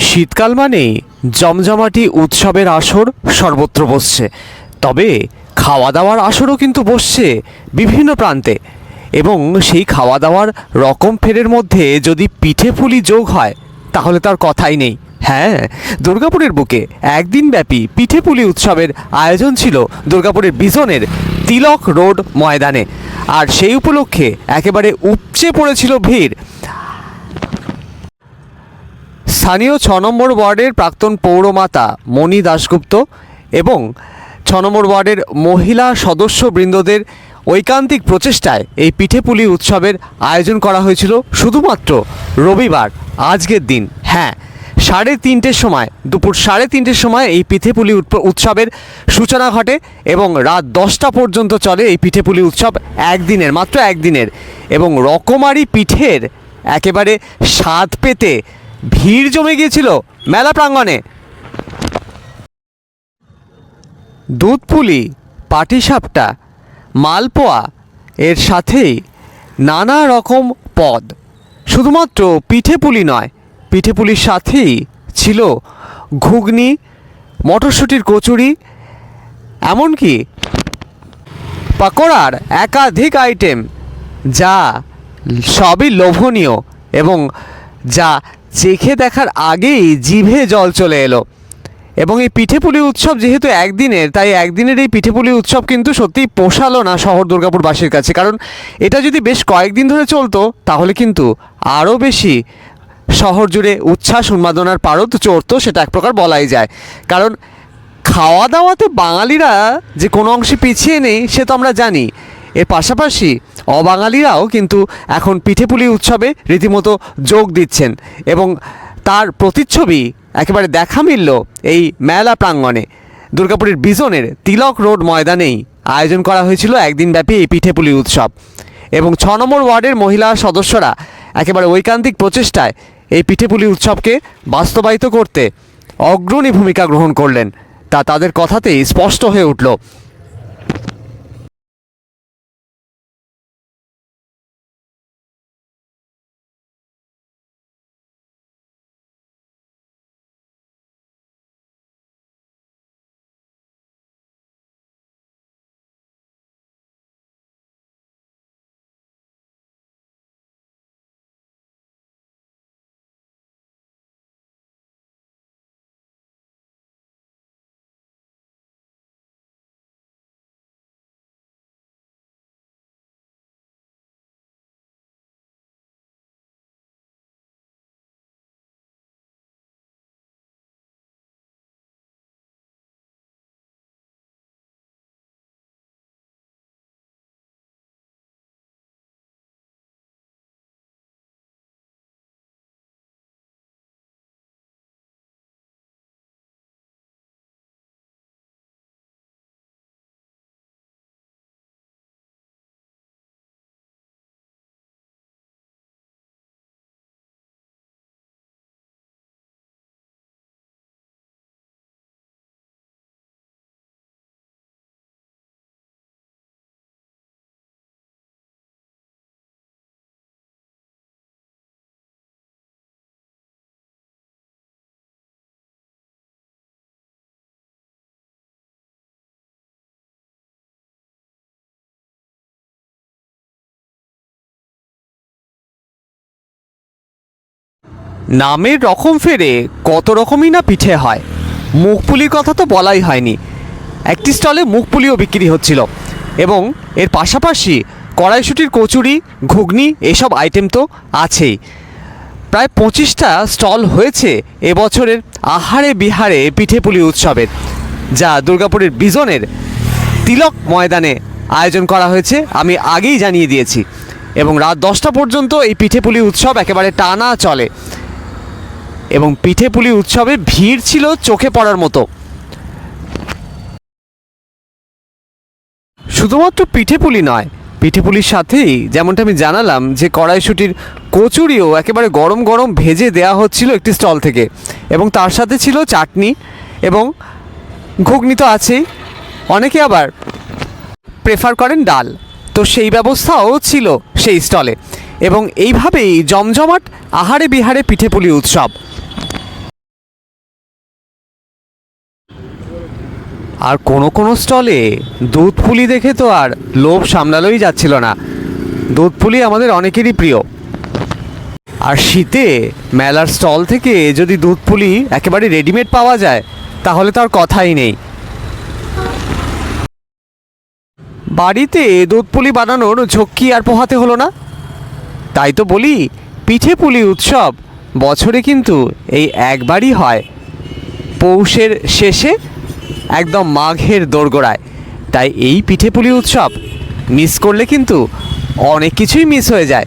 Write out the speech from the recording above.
শীতকাল মানেই জমজমাটি উৎসবের আসর সর্বত্র বসছে। তবে খাওয়া দাওয়ার আসরও কিন্তু বসছে বিভিন্ন প্রান্তে। এবং সেই খাওয়া দাওয়ার রকম ফেরের মধ্যে যদি পিঠে পুলি যোগ হয়, তাহলে তার কথাই নেই। হ্যাঁ দুর্গাপুরের বুকে একদিন ব্যাপী পিঠে পুলি উৎসবের আয়োজন ছিল দুর্গাপুরের বিজনের তিলক রোড ময়দানে। আর সেই উপলক্ষে একেবারে উপচে পড়েছিল ভিড়। স্থানীয় ছ নম্বর ওয়ার্ডের প্রাক্তন পৌরমাতা মণি দাশগুপ্ত এবং ছ নম্বর ওয়ার্ডের মহিলা সদস্যবৃন্দদের ঐকান্তিক প্রচেষ্টায় এই পিঠেপুলি উৎসবের আয়োজন করা হয়েছিল শুধুমাত্র রবিবার, আজকের দিন। হ্যাঁ সাড়ে তিনটের সময়, দুপুর সাড়ে তিনটের সময় এই পিঠেপুলি উৎসবের সূচনা ঘটে এবং রাত দশটা পর্যন্ত চলে এই পিঠেপুলি উৎসব একদিনের, মাত্র একদিনের এবং রকমারি পিঠের একেবারে স্বাদ পেতে ভিড় জমে গিয়েছিল মেলা প্রাঙ্গণে। দুধপুলি পাটিসাপটা মালপোয়া, এর সাথেই নানা রকম পদ। শুধুমাত্র পিঠেপুলি নয় পিঠেপুলির সাথেই ছিল ঘুগনি, মটরশুঁটির কচুরি, এমনকি পাকোড়ার একাধিক আইটেম যা সবই লোভনীয় এবং যা চেখে দেখার আগেই জিভে জল চলে এলো। এবং এই পিঠেপুলি উৎসব যেহেতু একদিনের, তাই একদিনের এই পিঠেপুলি উৎসব কিন্তু সত্যিই পোষালো না শহর দুর্গাপুরবাসীর কাছে। কারণ এটা যদি বেশ কয়েকদিন ধরে চলতো, তাহলে কিন্তু আরও বেশি শহর জুড়ে উচ্ছ্বাস, উন্মাদনার পারদ চড়তো, সেটা এক প্রকার বলাই যায়। কারণ খাওয়া দাওয়াতে বাঙালিরা যে কোনো অংশে পিছিয়ে নেই, সে তো আমরা জানি। এর পাশাপাশি অবাঙালিরাও কিন্তু এখন পিঠেপুলি উৎসবে রীতিমতো যোগ দিচ্ছেন এবং তার প্রতিচ্ছবি একেবারে দেখা মিলল এই মেলা প্রাঙ্গণে। দুর্গাপুরের বিজনের তিলক রোড ময়দানেই আয়োজন করা হয়েছিল একদিনব্যাপী এই পিঠেপুলি উৎসব এবং ছ নম্বর ওয়ার্ডের মহিলা সদস্যরা একেবারে ঐকান্তিক প্রচেষ্টায় এই পিঠেপুলি উৎসবকে বাস্তবায়িত করতে অগ্রণী ভূমিকা গ্রহণ করলেন। তা তাদের কথাতেই স্পষ্ট হয়ে উঠল। নামের রকম ফেরে কত রকমই না পিঠে হয়। মুখপুলির কথা তো বলাই হয়নি। একটি স্টলে মুখপুলিও বিক্রি হচ্ছিল এবং এর পাশাপাশি কড়াইশুটির কচুরি, ঘুগনি এসব আইটেম তো আছেই। প্রায় পঁচিশটা স্টল হয়েছে এবছরের আহারে বিহারে পিঠেপুলি উৎসবের, যা দুর্গাপুরের বিজনের তিলক ময়দানে আয়োজন করা হয়েছে, আমি আগেই জানিয়ে দিয়েছি। এবং রাত দশটা পর্যন্ত এই পিঠেপুলি উৎসব একেবারে টানা চলে। এবং পিঠেপুলি উৎসবে ভিড় ছিল চোখে পড়ার মতো। শুধুমাত্র পিঠেপুলি নয় পিঠেপুলির সাথেই যেমনটা আমি জানালাম যে কড়াইশুটির কচুরিও একেবারে গরম গরম ভেজে দেয়া হচ্ছিল একটি স্টল থেকে এবং তার সাথে ছিল চাটনি এবং ঘুগনি তো আছেই। অনেকে আবার প্রেফার করেন ডাল। তো সেই ব্যবস্থাও ছিল সেই স্টলে। এবং এইভাবেই জমজমাট আহারে বিহারে পিঠেপুলি উৎসব। আর কোনো কোনো স্টলে দুধ পুলি দেখে তো আর লোভ সামলালোই যাচ্ছিল না। দুধ পুলি আমাদের অনেকেরই প্রিয়। আর শীতে মেলার স্টল থেকে যদি দুধ পুলি একেবারে রেডিমেড পাওয়া যায়, তাহলে তো আর কথাই নেই। বাড়িতে দুধ পুলি বানানোর ঝক্কি আর পোহাতে হলো না। তাই তো বলি, পিঠে পুলি উৎসব বছরে কিন্তু এই একবারই হয়। পৌষের শেষে একদম মাঘের দোরগোড়ায়। তাই এই পিঠে পুলি উৎসব মিস করলে কিন্তু অনেক কিছুই মিস হয়ে যায়।